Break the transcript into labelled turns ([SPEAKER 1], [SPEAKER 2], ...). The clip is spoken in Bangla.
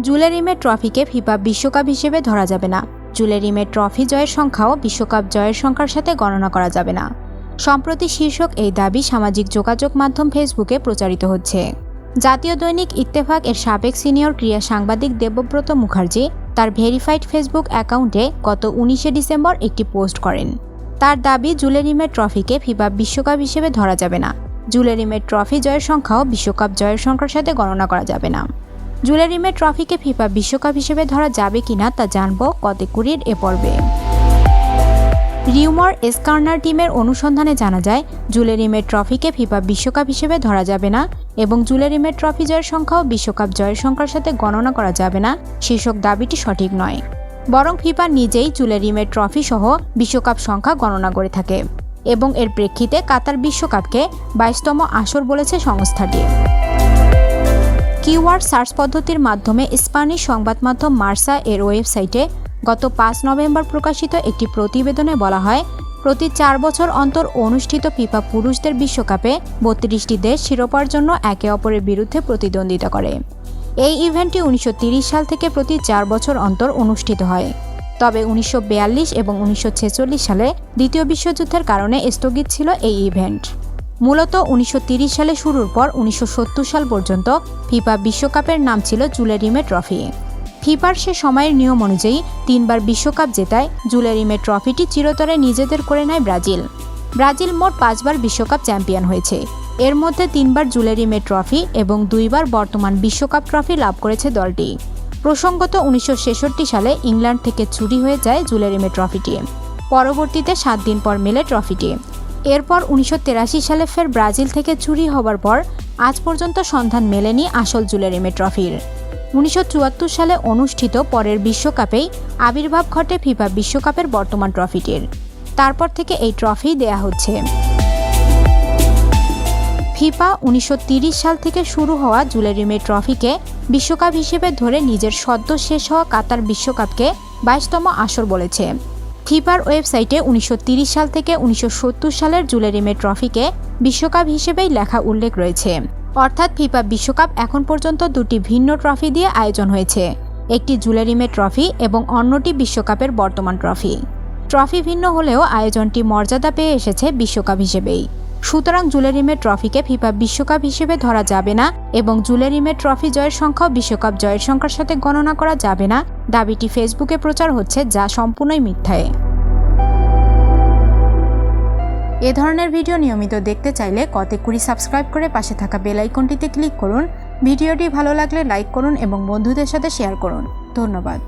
[SPEAKER 1] জুলেরিমের ট্রফিকে ফিফা বিশ্বকাপ হিসেবে ধরা যাবে না। জুলেরিমের ট্রফি জয়ের সংখ্যাও বিশ্বকাপ জয়ের সংখ্যার সাথে গণনা করা যাবে না। সম্প্রতি শীর্ষক এই দাবি সামাজিক যোগাযোগ মাধ্যম ফেসবুকে প্রচারিত হচ্ছে। জাতীয় দৈনিক ইত্তেফাক এর সাবেক সিনিয়র ক্রীড়া সাংবাদিক দেবব্রত মুখার্জি তার ভেরিফাইড ফেসবুক অ্যাকাউন্টে গত উনিশে ডিসেম্বর একটি পোস্ট করেন। তার দাবি জুলেরিমের ট্রফিকে ফিফা বিশ্বকাপ হিসেবে ধরা যাবে না। জুলেরিমের ট্রফি জয়ের সংখ্যাও বিশ্বকাপ জয়ের সংখ্যার সাথে গণনা করা যাবে না। জুলেরিমের ট্রফিকে ফিফা বিশ্বকাপ হিসেবে ধরা যাবে কিনা তা জানব কতেকুরির এ পর্বে। রিউমার এসকার্নার টিমের অনুসন্ধানে জানা যায় জুলেরিমের ট্রফিকে ফিফা বিশ্বকাপ হিসেবে ধরা যাবে না এবং জুলেরিমের ট্রফি জয়ের সংখ্যাও বিশ্বকাপ জয়ের সংখ্যার সাথে গণনা করা যাবে না। শীর্ষক দাবিটি সঠিক নয়। বরং ফিফা নিজেই জুলেরিমের ট্রফি সহ বিশ্বকাপ সংখ্যা গণনা করে থাকে এবং এর প্রেক্ষিতে কাতার বিশ্বকাপকে বাইশতম আসর বলেছে সংস্থাটি। কিওয়ার্ড সার্চ পদ্ধতির মাধ্যমে স্প্যানিশ সংবাদ মাধ্যম মার্সা এর ওয়েবসাইটে গত পাঁচ নভেম্বর প্রকাশিত একটি প্রতিবেদনে বলা হয়, প্রতি চার বছর অন্তর অনুষ্ঠিত ফিফা পুরুষদের বিশ্বকাপে বত্রিশটি দেশ শিরোপার জন্য একে অপরের বিরুদ্ধে প্রতিদ্বন্দ্বিতা করে। এই ইভেন্টটি উনিশশো সাল থেকে প্রতি চার বছর অন্তর অনুষ্ঠিত হয়। তবে উনিশশো বিয়াল্লিশ এবং উনিশশো ছেচল্লিশ সালে দ্বিতীয় বিশ্বযুদ্ধের কারণে স্থগিত ছিল এই ইভেন্ট। মূলত উনিশশো সালে শুরুর পর উনিশশো সত্তর সাল পর্যন্ত ফিফা বিশ্বকাপের নাম ছিল জুলেরিমে ট্রফি। ফিফার সে সময়ের নিয়ম অনুযায়ী তিনবার বিশ্বকাপ জেতায় জুলেরিমে ট্রফিটি চিরতরে নিজেদের করে নেয় ব্রাজিল। ব্রাজিল মোট পাঁচবার বিশ্বকাপ চ্যাম্পিয়ন হয়েছে। এর মধ্যে তিনবার জুলেরিমে ট্রফি এবং দুইবার বর্তমান বিশ্বকাপ ট্রফি লাভ করেছে দলটি। প্রসঙ্গত উনিশশো ছেষট্টি সালে ইংল্যান্ড থেকে চুরি হয়ে যায় জুলেরিমে ট্রফিটি। পরবর্তীতে সাত দিন পর মেলে ট্রফিটি। এরপর উনিশশো সালে ফের ব্রাজিল থেকে চুরি হবার পর আজ পর্যন্ত সন্ধান মেলেনি আসল জুলেরিমে ট্রফির। উনিশশো চুয়াত্তর সালে অনুষ্ঠিত পরের বিশ্বকাপেই আবির্ভাব ঘটে ফিফা বিশ্বকাপের বর্তমান ট্রফিটির। তারপর থেকে এই ট্রফি দেয়া হচ্ছে। ফিফা উনিশশো সাল থেকে শুরু হওয়া জুলেরিমে ট্রফিকে বিশ্বকাপ হিসেবে ধরে নিজের সদ্য শেষ হওয়া কাতার বিশ্বকাপকে বাইশতম আসর বলেছে। ফিফার ওয়েবসাইটে উনিশশো সাল থেকে উনিশশো সত্তর সালের জুলেরিমে ট্রফিকে বিশ্বকাপ হিসেবেই লেখা উল্লেখ রয়েছে। অর্থাৎ ফিফা বিশ্বকাপ এখন পর্যন্ত দুটি ভিন্ন ট্রফি দিয়ে আয়োজন হয়েছে। একটি জুলেরিমে ট্রফি এবং অন্যটি বিশ্বকাপের বর্তমান ট্রফি। ট্রফি ভিন্ন হলেও আয়োজনটি মর্যাদা পেয়ে এসেছে বিশ্বকাপ হিসেবেই। সুতরাং জুলেরিমের ট্রফিকে ফিফা বিশ্বকাপ হিসেবে ধরা যাবে না এবং জুলেরিমের ট্রফি জয়ের সংখ্যাও বিশ্বকাপ জয়ের সংখ্যার সাথে গণনা করা যাবে না। দাবিটি ফেসবুকে প্রচার হচ্ছে, যা সম্পূর্ণই মিথ্যায়। এ ধরনের ভিডিও নিয়মিত দেখতে চাইলে কতে কুড়ি সাবস্ক্রাইব করে পাশে থাকা বেল আইকনটিতে ক্লিক করুন। ভিডিওটি ভালো লাগলে লাইক করুন এবং বন্ধুদের সাথে শেয়ার করুন। ধন্যবাদ।